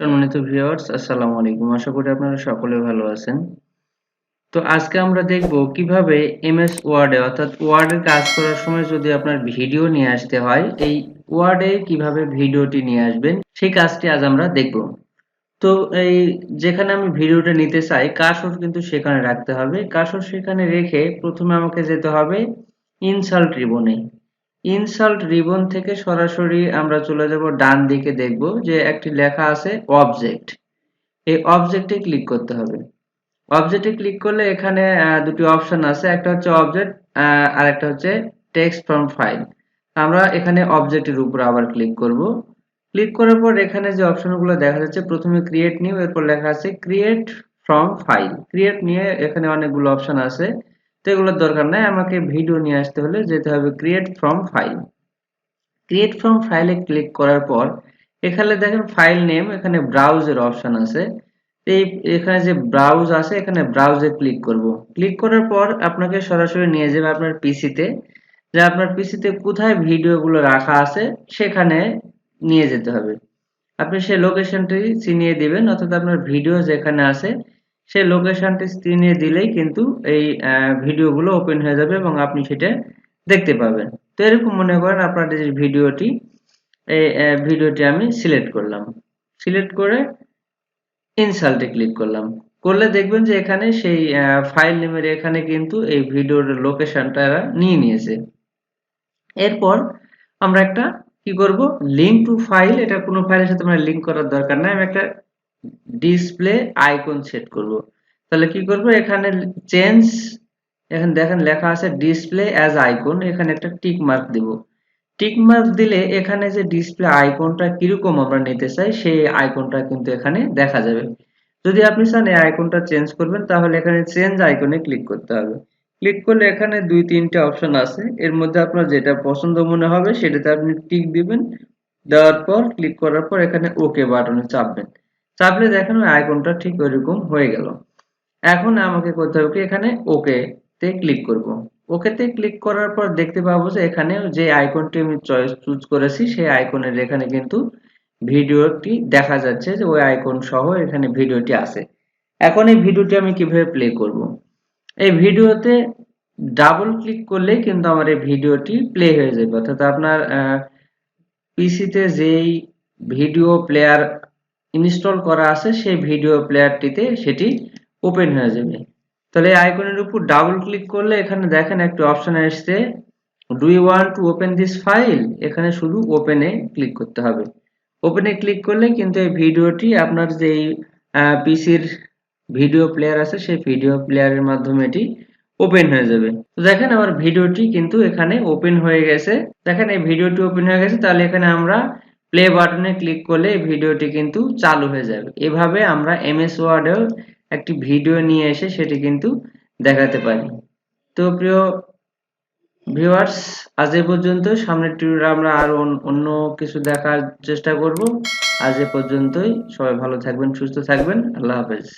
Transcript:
সম্মানিত ভিউয়ার্স আসসালামু আলাইকুম। আশা করি আপনারা সকলে ভালো আছেন। তো আজকে আমরা দেখব কীভাবে এমএস ওয়ার্ডে অর্থাৎ ওয়ার্ডে কাজ করার সময় যদি আপনার ভিডিও নিয়ে আসতে হয়, এই ওয়ার্ডে কীভাবে ভিডিওটি নিয়ে আসবেন, সেই কাজটি আজ আমরা দেখব। তো এই যেখানে আমি ভিডিওটা নিতে চাই কার্সর কিন্তু সেখানে রাখতে হবে। কার্সর সেখানে রেখে প্রথমে আমাকে যেতে হবে ইনসাল্ট রিবনে। ইনসাল্ট রিবন থেকে সরাসরি আমরা চলে যাব ডান দিকে দেখব যে একটি লেখা আছে অবজেক্ট এই অবজেক্টে ক্লিক করতে হবে। অবজেক্টে ক্লিক করলে এখানে দুটি অপশন আছে। একটা হচ্ছে অবজেক্ট আর একটা হচ্ছে টেক্সট ফ্রম ফাইল আমরা এখানে অবজেক্টের উপর আবার ক্লিক করব। ক্লিক করার পর এখানে যে অপশনগুলো দেখা যাচ্ছে, প্রথমে ক্রিয়েট নিউ এরপর লেখা আছে ক্রিয়েট ফ্রম ফাইল ক্রিয়েট নিয়ে এখানে অনেকগুলো অপশন আছে। তো এগুলোর দরকার নাই, আমাকে ভিডিও নিয়ে আসতে হলে যেতে হবে create from file create from ফাইলে ক্লিক করার পর, এখানে দেখেন ফাইল নেম এখানে ব্রাউজের অপশন আছে। এই, এখানে যে ব্রাউজ আছে, এখানে ব্রাউজে ক্লিক করব। ক্লিক করার পর আপনাকে সরাসরি নিয়ে যাবে আপনার পিসিতে যে আপনার পিসিতে কোথায় ভিডিওগুলো রাখা আছে, সেখানে নিয়ে যেতে হবে। আপনি সেই লোকেশনটি চিনিয়ে দিবেন, অর্থাৎ আপনার ভিডিও যেখানে আছে সেই লোকেশনটি চিনিয়ে দিলেই কিন্তু এই ভিডিওগুলো ওপেন হয়ে যাবে এবং আপনি সেটা দেখতে পাবেন। তো এরকম মনে করেন আপনার যে ভিডিওটি এই ভিডিওটি আমি সিলেক্ট করলাম। সিলেক্ট করে ইনসাল্টে ক্লিক করলাম। করলে দেখবেন যে এখানে সেই ফাইল নেমের এখানে কিন্তু এই ভিডিওর লোকেশনটা এরা নিয়ে নিয়েছে। এরপর আমরা একটা কি করব? লিঙ্ক টু ফাইল এটা কোনো ফাইলের সাথে আমরা লিঙ্ক করার দরকার নাই। আমি একটা ডিসপ্লে আইকন সেট করব। তাহলে কি করব? এখানে চেঞ্জ এখানে দেখেন লেখা আছে ডিসপ্লে অ্যাজ আইকন এখানে একটা টিক মার্ক দিব। টিক মার্ক দিলে এখানে যে ডিসপ্লে আইকনটা কীরকম আমরা নিতে চাই, সেই আইকনটা কিন্তু এখানে দেখা যাবে। যদি আপনি চান এই আইকনটা চেঞ্জ করবেন, তাহলে এখানে চেঞ্জ আইকনে ক্লিক করতে হবে। ক্লিক করলে এখানে দুই, তিনটে অপশন আছে। এর মধ্যে আপনার যেটা পছন্দ মনে হবে, সেটাতে আপনি টিক দিবেন। দেওয়ার পর ক্লিক করার পর এখানে ওকে বাটনে চাপবেন। চাপলে দেখেন আইকনটা ঠিক ওইরকম হয়ে গেল। এখন আমাকে করতে হবে কি, এখানে ওকে তে ক্লিক করব। ওকে তে ক্লিক করার পর দেখতে পাবো যে এখানে যে আইকনটি আমি চয়েস চুজ করেছি, সেই আইকনের এখানে কিন্তু ভিডিওটি দেখা যাচ্ছে যে ওই আইকন সহ এখানে ভিডিওটি আছে। এখন এই ভিডিওটি আমি কীভাবে প্লে করব? এই ভিডিওতে ডাবল ক্লিক করলে কিন্তু আমার এই ভিডিওটি প্লে হয়ে যাবে। অর্থাৎ আপনার পিসিতে যেই ভিডিও প্লেয়ার ইনস্টল করা আছে সেই ভিডিও প্লেয়ারটিতে, সেটি ওপেন হয়ে যাবে। তাহলে এই আইকনের উপর ডাবল ক্লিক করলে এখানে দেখেন একটা অপশন আসছে do you want to open this file এখানে শুধু ওপেনে ক্লিক করতে হবে। ওপেনে ক্লিক করলে কিন্তু এই ভিডিওটি আপনার যেই পিসির ভিডিও প্লেয়ার আছে, সেই ভিডিও প্লেয়ারের মাধ্যমে এটি ওপেন হয়ে যাবে। তো দেখেন আমার ভিডিওটি কিন্তু এখানে ওপেন হয়ে গেছে। দেখেন এই ভিডিওটি ওপেন হয়ে গেছে, তাহলে এখানে আমরা প্লে বাটনে ক্লিক করলে ভিডিওটি কিন্তু চালু হয়ে যাবে। এভাবে আমরা এমএস ওয়ার্ডেও একটি ভিডিও নিয়ে এসে সেটি কিন্তু দেখাতে পারি। তো প্রিয় ভিউয়ার্স আজ এ পর্যন্ত। সামনের টিউটোরিয়ালে আমরা আরও অন্য কিছু দেখার চেষ্টা করব। আজ এ পর্যন্তই। সবাই ভালো থাকবেন, সুস্থ থাকবেন। আল্লাহ হাফেজ।